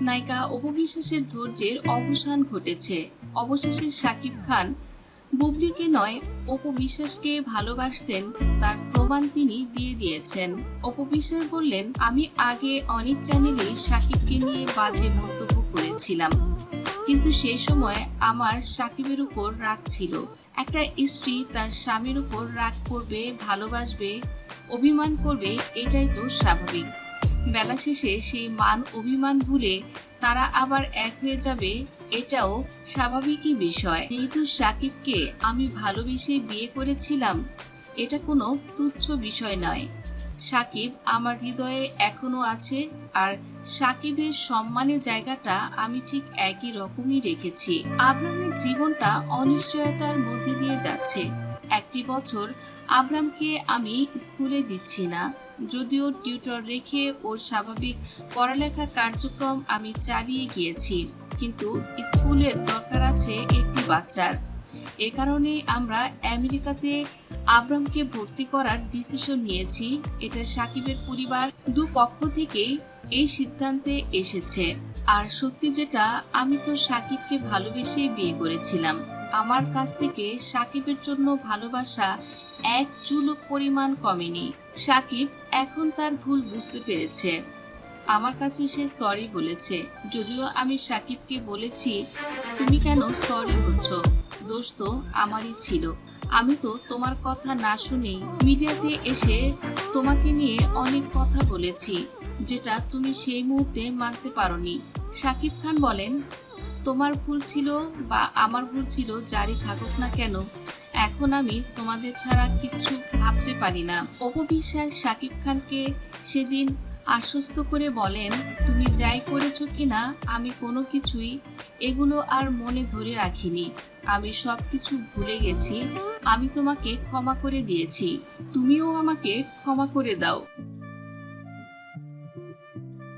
নায়িকা অপবিশ্বাসের ধৈর্যের অবসান ঘটেছে। অবশেষে শাকিব খান বুবলিকে নয়, অপবিশ্বাসকে ভালোবাসতেন তার প্রমাণ তিনি দিয়ে দিয়েছেন। অপবিশ্বাস বললেন, আমি আগে অনেক চ্যানেলে শাকিবকে নিয়ে বাজে মন্তব্য করেছিলাম। কিন্তু সেই সময় আমার সাকিবের উপর রাগ ছিল। একটা স্ত্রী তার স্বামীর উপর রাগ করবে, ভালোবাসবে, অভিমান করবে, এটাই তো স্বাভাবিক। বেলা শেষে সেই মান অভিমান ভুলে তারা আবার এক হয়ে যাবে, এটাও স্বাভাবিকই বিষয়। যেহেতু সাকিবকে আমি ভালোবেসে বিয়ে করেছিলাম, এটা কোনো তুচ্ছ বিষয় নয়। সাকিব আমার হৃদয়ে এখনও আছে আর সাকিবের সম্মানের জায়গাটা আমি ঠিক একই রকমই রেখেছি। আব্রামের জীবনটা অনিশ্চয়তার মধ্যে দিয়ে যাচ্ছে। একটি বছর আব্রামকে আমি স্কুলে দিচ্ছি না। যদিও টিউটর রেখে ওর স্বাভাবিক পড়ালেখা কার্যক্রম আমি চালিয়ে গিয়েছি, কিন্তু স্কুলের দরকার আছে একটি বাচ্চার। এ কারণে আমরা আমেরিকাতে আব্রামকে ভর্তি করার ডিসিশন নিয়েছি। এটা সাকিবের পরিবার দুপক্ষ থেকেই এই সিদ্ধান্তে এসেছে। আর সত্যি যেটা, আমি তো সাকিবকে ভালোবেসেই বিয়ে করেছিলাম। আমার কাছ থেকে সাকিবের জন্য ভালোবাসা এক চুলুক পরিমাণ কমেনি। সাকিব এখন তার ভুল বুঝতে পেরেছে। আমার কাছে সে সরি বলেছে। যদিও আমি সাকিবকে বলেছি, তুমি কেন সরি হচ্ছ? দোষ তো আমারই ছিল। আমি তো তোমার কথা না শুনেই মিডিয়াতে এসে তোমাকে নিয়ে অনেক কথা বলেছি, যেটা তুমি সেই মুহূর্তে মানতে পারোনি। সাকিব খান বলেন তোমার ভুল ছিল বা আমার ভুল ছিল, যারই থাকুক না কেন, এখন আমি তোমাদের ছাড়া কিচ্ছু ভাবতে পারি না। অপবিশ্বাস সাকিব খানকে সেদিন আশ্বস্ত করে বলেন, তুমি যাই করেছ কিনা, আমি কোনো কিছুই এগুলো আর মনে ধরে রাখিনি। আমি সব কিছু ভুলে গেছি, আমি তোমাকে ক্ষমা করে দিয়েছি। তুমিও আমাকে ক্ষমা করে দাও।